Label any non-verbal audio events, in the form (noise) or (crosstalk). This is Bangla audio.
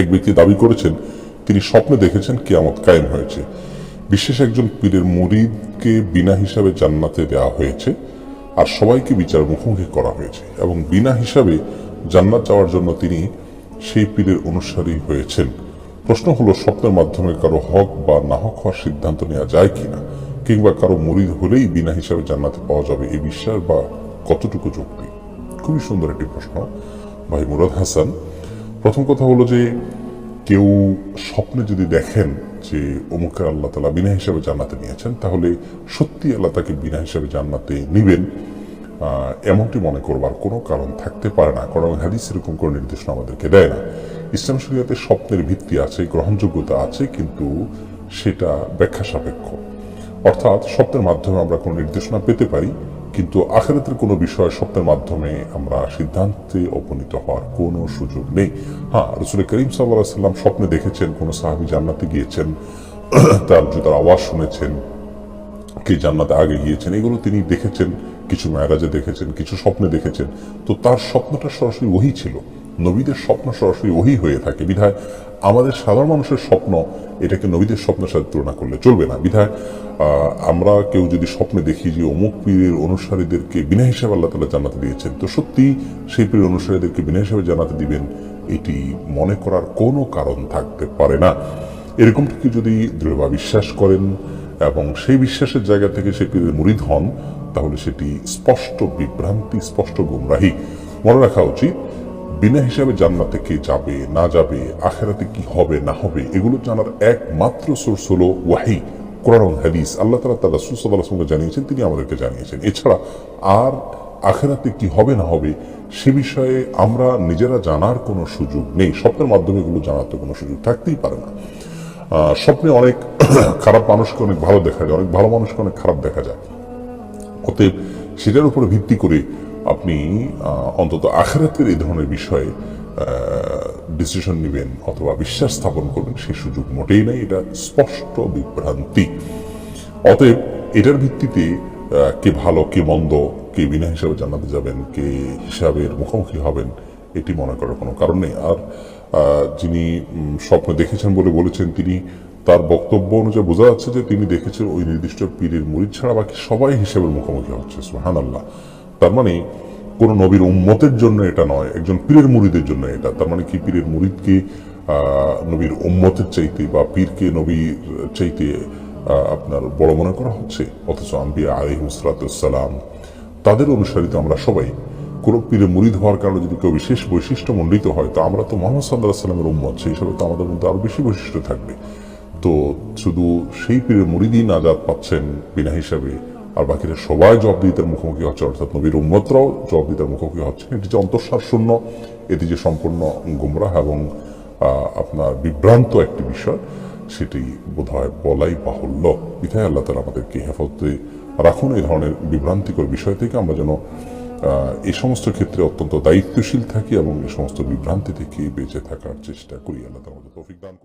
এক ব্যক্তি দাবি করেছেন, তিনি স্বপ্নে দেখেছেন কেয়ামত কায়েম হয়েছে। বিশেষ একজন পীরের মুরিদকে বিনা হিসাবে জান্নাতে দেওয়া হয়েছে, আর সবাইকে বিচার মুখোমুখি করা হয়েছে এবং বিনা হিসাবে জান্নাত যাওয়ার জন্য তিনি সেই পীরের অনুসারী হয়েছেন। প্রশ্ন হলো, স্বপ্নের মাধ্যমে কারও হক বা না হক হওয়ার সিদ্ধান্ত নেওয়া যায় কিনা? কিংবা কারও মুরিদ হলেই বিনা হিসাবে জান্নাতে পাওয়া যাবে এই বিশ্বাস বা কতটুকু যুক্তি? খুবই সুন্দর একটি প্রশ্ন। ভাই মুরাদ হাসান প্রথম কথা হলো যে কেউ স্বপ্নে যদি দেখেন যে অমুকে আল্লাহ তালা বিনা হিসাবে জান্নাতে নিয়েছেন, তাহলে সত্যি আল্লাহ তাকে বিনা হিসাবে জান্নাতে নিবেন। এমনটি মনে করবার কোনো কারণ থাকতে পারে না, কারণ হাদিস এরকম কোনো নির্দেশনা আমাদেরকে দেয় না। ইসলাম শরীয়তে স্বপ্নের ভিত্তি আছে, গ্রহণযোগ্যতা আছে, কিন্তু সেটা ব্যাখ্যা সাপেক্ষ। অর্থাৎ স্বপ্নের মাধ্যমে আমরা কোনো নির্দেশনা পেতে পারি কিন্তু আখেরাতের কোনো বিষয় স্বপ্নের মাধ্যমে আমরা সিদ্ধান্তে উপনীত হওয়ার কোনো সুযোগ নেই। হ্যাঁ রসুল করিম সাল্লাহ সাল্লাম স্বপ্নে দেখেছেন, কোনো সাহাবি জান্নাতে গিয়েছেন, (clears throat) তার জুতার আওয়াজ শুনেছেন, কে জান্নাতে আগে গিয়েছেন, এগুলো তিনি দেখেছেন, কিছু মেয়ারাজে দেখেছেন, কিছু স্বপ্নে দেখেছেন। তো তার স্বপ্নটা সরাসরি ওহি ছিল। নবীদের স্বপ্ন সরাসরি ওহি হয়ে থাকে। বিধায় আমাদের সাধারণ মানুষের স্বপ্ন এটাকে নবীদের স্বপ্নের সাথে তুলনা করলে চলবে না। বিধায় আমরা কেউ যদি স্বপ্নে দেখি যে অমুক পীরের অনুসারীদেরকে বিনা হিসাবে আল্লাহ তালা জানাতে দিয়েছেন, তো সত্যি সেই পীরের অনুসারীদেরকে বিনা হিসাবে জানাতে দিবেন, এটি মনে করার কোনো কারণ থাকতে পারে না। এরকমটিকে যদি দৃঢ়ভাবে বিশ্বাস করেন এবং সেই বিশ্বাসের জায়গা থেকে সে পীরের মুরিদ হন, তাহলে সেটি স্পষ্ট বিভ্রান্তি, স্পষ্ট গুমরাহি। মনে রাখা উচিত বিনা হিসাবে জান্নাতে কে যাবে, না যাবে, আখেরাতে কি হবে, না হবে, এগুলো জানার একমাত্র সোর্স হলো ওয়াহি, কোরআন হাদিস। আল্লাহ তালা তার রাসুল সাল্লাহ জানিয়েছেন, তিনি আমাদেরকে জানিয়েছেন। এছাড়া আর আখেরাতে কি হবে, না হবে, সে বিষয়ে আমরা নিজেরা জানার কোনো সুযোগ নেই। স্বপ্নের মাধ্যমে এগুলো জানার তো কোনো সুযোগ থাকতেই পারে না। স্বপ্নে অনেক (coughs) খারাপ মানুষকে অনেক ভালো দেখা যায়, অনেক ভালো মানুষকে অনেক খারাপ দেখা যায়। অতএব সেটার উপরে ভিত্তি করে আপনি অন্তত আখেরাতের এই ধরনের বিষয়ে ডিসিশন নেবেন অথবা বিশ্বাস স্থাপন করবেন, সে সুযোগ মোটেই নাই, এটা স্পষ্ট বিভ্রান্তি। অতএব এটার ভিত্তিতে কে ভালো, কে মন্দ, কে বিনা হিসাবে জানাতে যাবেন, কে হিসাবের মুখোমুখি হবেন, এটি মনে করার কোনো কারণ নেই। আর যিনি স্বপ্ন দেখেছেন বলে বলেছেন, তিনি তার বক্তব্য অনুযায়ী বোঝা যাচ্ছে যে তিনি দেখেছেন ওই নির্দিষ্ট পীরের মুরিদ ছাড়া বাকি সবাই হিসেবের মুখোমুখি হচ্ছে সুহান আল্লাহ তার মানে কোন নবীর উম্মতের জন্য এটা নয়, একজন পীরের মুরিদের জন্য এটা। তার মানে কি পীরের মুরিদকে নবীর উম্মতের চাইতে বা পীরকে নবীর চাইতে আপনার বড় মনে করা হচ্ছে? অথচ আম্বিয়া আলিমসালাম তাদের অনুসারিত আমরা সবাই কোনো পীরে মুরিদ হওয়ার কারণে যদি কেউ বিশেষ বৈশিষ্ট্য মণ্ডিত হয়, তো আমরা তো মোহাম্মদ সাল্লাহ সাল্লামের উম্মত, সেই হিসাবে তো আমাদের মধ্যে আরও বেশি বৈশিষ্ট্য থাকবে। তো শুধু সেই পীরের মুরিদই নাজাদ পাচ্ছেন বিনা হিসাবে আর বাকিরা সবাই জবাবদিহিতার মুখোমুখি হচ্ছে, অর্থাৎ নবীর উম্মতরাও জবাবদিহিতার মুখোমুখি হচ্ছে। এটি যে অন্তঃসার শূন্য, এটি যে সম্পূর্ণ গুমরাহ এবং আপনার বিভ্রান্ত একটি বিষয়, সেটি বোধ হয় বলাই বাহুল্য। বিধায় আল্লাহ তালা আমাদেরকে হেফাজতে রাখুন এই ধরনের বিভ্রান্তিকর বিষয় থেকে। আমরা যেন এই সমস্ত ক্ষেত্রে অত্যন্ত দায়িত্বশীল থাকি এবং এই সমস্ত বিভ্রান্তি থেকে বেঁচে থাকার চেষ্টা করি। আল্লাহ আমাদের তৌফিক দান করুন।